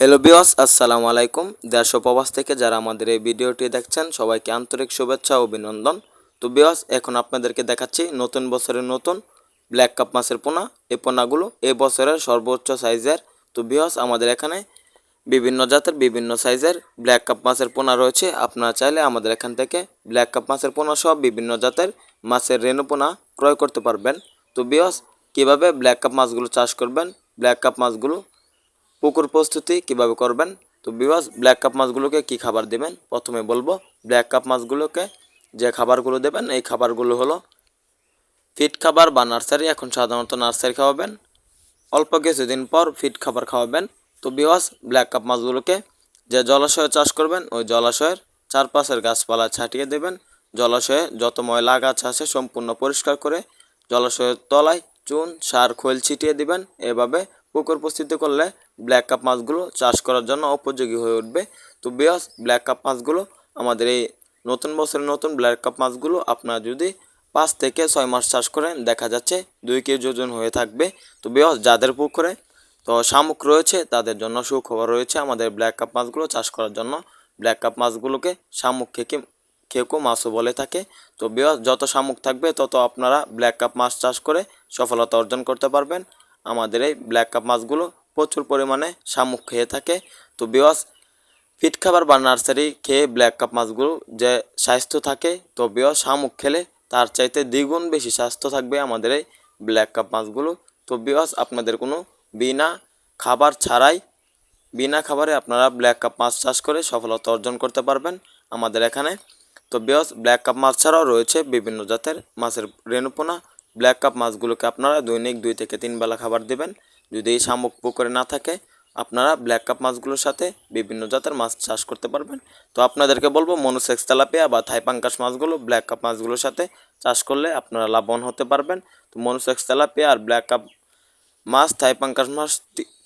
Hello বিয়স আসসালামু আলাইকুম। দেশ ও প্রবাস থেকে যারা আমাদের এই ভিডিওটি দেখছেন, সবাইকে আন্তরিক শুভেচ্ছা ও অভিনন্দন। তো বিয়স এখন আপনাদেরকে দেখাচ্ছি নতুন বছরের নতুন ব্ল্যাক কাপ মাছের পোনা। এই পোনাগুলো এই বছরের সর্বোচ্চ সাইজের। তো বিয়স আমাদের এখানে বিভিন্ন জাতের বিভিন্ন সাইজের ব্ল্যাক কাপ মাছের পোনা রয়েছে। আপনারা চাইলে আমাদের এখান থেকে ব্ল্যাক কাপ মাছের পোনা সহ বিভিন্ন জাতের মাছের রেণু পোনা ক্রয় করতে পারবেন। তো বিয়স কীভাবে ব্ল্যাক কাপ মাছগুলো চাষ করবেন? ব্ল্যাক কাপ মাছগুলো পুকুর প্রস্তুতি কীভাবে করবেন? তো বিবাস ব্ল্যাক কাপ মাছগুলোকে কি খাবার দেবেন? প্রথমে বলব ব্ল্যাক কাপ মাছগুলোকে যে খাবারগুলো দেবেন, এই খাবারগুলো হলো ফিট খাবার বা নার্সারি এখন সাধারণত নার্সারি খাওয়াবেন। অল্প কিছুদিন পর ফিট খাবার খাওয়াবেন। তো বিওয়াস ব্ল্যাক কাপ মাছগুলোকে যে জলাশয়ে চাষ করবেন, ওই জলাশয়ের চারপাশের গাছপালা ছাটিয়ে দেবেন। জলাশয়ে যত ময়লা গাছ আছে সম্পূর্ণ পরিষ্কার করে জলাশয়ের তলায় চুন, সার, খোল ছিটিয়ে দিবেন। এভাবে পুকুর প্রস্তুতি করলে ব্ল্যাক কাপ মাছগুলো চাষ করার জন্য উপযোগী হয়ে উঠবে। তো বিয়াস ব্ল্যাক কাপ মাছগুলো আমাদের এই নতুন বছরের নতুন ব্ল্যাক কাপ মাছগুলো আপনারা যদি পাঁচ থেকে ছয় মাস চাষ করেন, দেখা যাচ্ছে দুই কেজি ওজন হয়ে থাকবে। তো বিয়াস যাদের পুকুরে তো শামুক রয়েছে, তাদের জন্য সুখবর রয়েছে আমাদের ব্ল্যাক কাপ মাছগুলো চাষ করার জন্য। ব্ল্যাক কাপ মাছগুলোকে শামুক খেকে, খেকো মাছও বলে থাকে। তো বিয়াস যত শামুক থাকবে, তত আপনারা ব্ল্যাক কাপ মাছ চাষ করে সফলতা অর্জন করতে পারবেন। আমাদের এই ব্ল্যাক কাপ মাছগুলো প্রচুর পরিমাণে শামুক খেয়ে থাকে। তো বিওয়াস ফিট খাবার বা নার্সারি খেয়ে ব্ল্যাক কাপ মাছগুলো যে স্বাস্থ্য থাকে, তো বিওয়াস শামুক খেলে তার চাইতে দ্বিগুণ বেশি স্বাস্থ্য থাকবে আমাদের এই ব্ল্যাক কাপ মাছগুলো। তো বিওয়াস আপনাদের কোনো বিনা খাবার ছাড়াই, বিনা খাবারে আপনারা ব্ল্যাক কাপ মাছ চাষ করে সফলতা অর্জন করতে পারবেন আমাদের এখানে। তো বিয়স ব্ল্যাক কাপ মাছ ছাড়াও রয়েছে বিভিন্ন জাতের মাছের রেণুপোনা। ব্ল্যাক কাপ মাছগুলোকে আপনারা দৈনিক দুই থেকে তিন বেলা খাবার দেবেন। যদি এই শামুক পুকুরে না থাকে, আপনারা ব্ল্যাক কাপ মাছগুলোর সাথে বিভিন্ন জাতের মাছ চাষ করতে পারবেন। তো আপনাদেরকে বলব মনুসেক্স তেলাপিয়া বা থাইপাঙ্কাস মাছগুলো ব্ল্যাক কাপ মাছগুলোর সাথে চাষ করলে আপনারা লাভবান হতে পারবেন। তো মনুসেক্স তেলাপিয়া আর ব্ল্যাক কাপ মাছ থাইপাঙ্কাস মাছ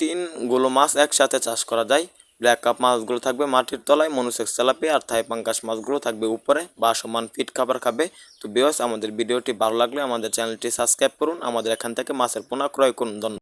তিনগুলো মাছ একসাথে চাষ করা যায়। ব্ল্যাক কাপ মাছগুলো থাকবে মাটির তলায় মনুসেক্স তেলাপিয়া আর থাইপাঙ্কাস মাছগুলো থাকবে উপরে, বা সমান ফিট খাবার খাবে। তো বিয়স আমাদের ভিডিওটি ভালো লাগলে আমাদের চ্যানেলটি সাবস্ক্রাইব করুন। আমাদের এখান থেকে মাছের পোনা ক্রয় করুন। ধন্যবাদ।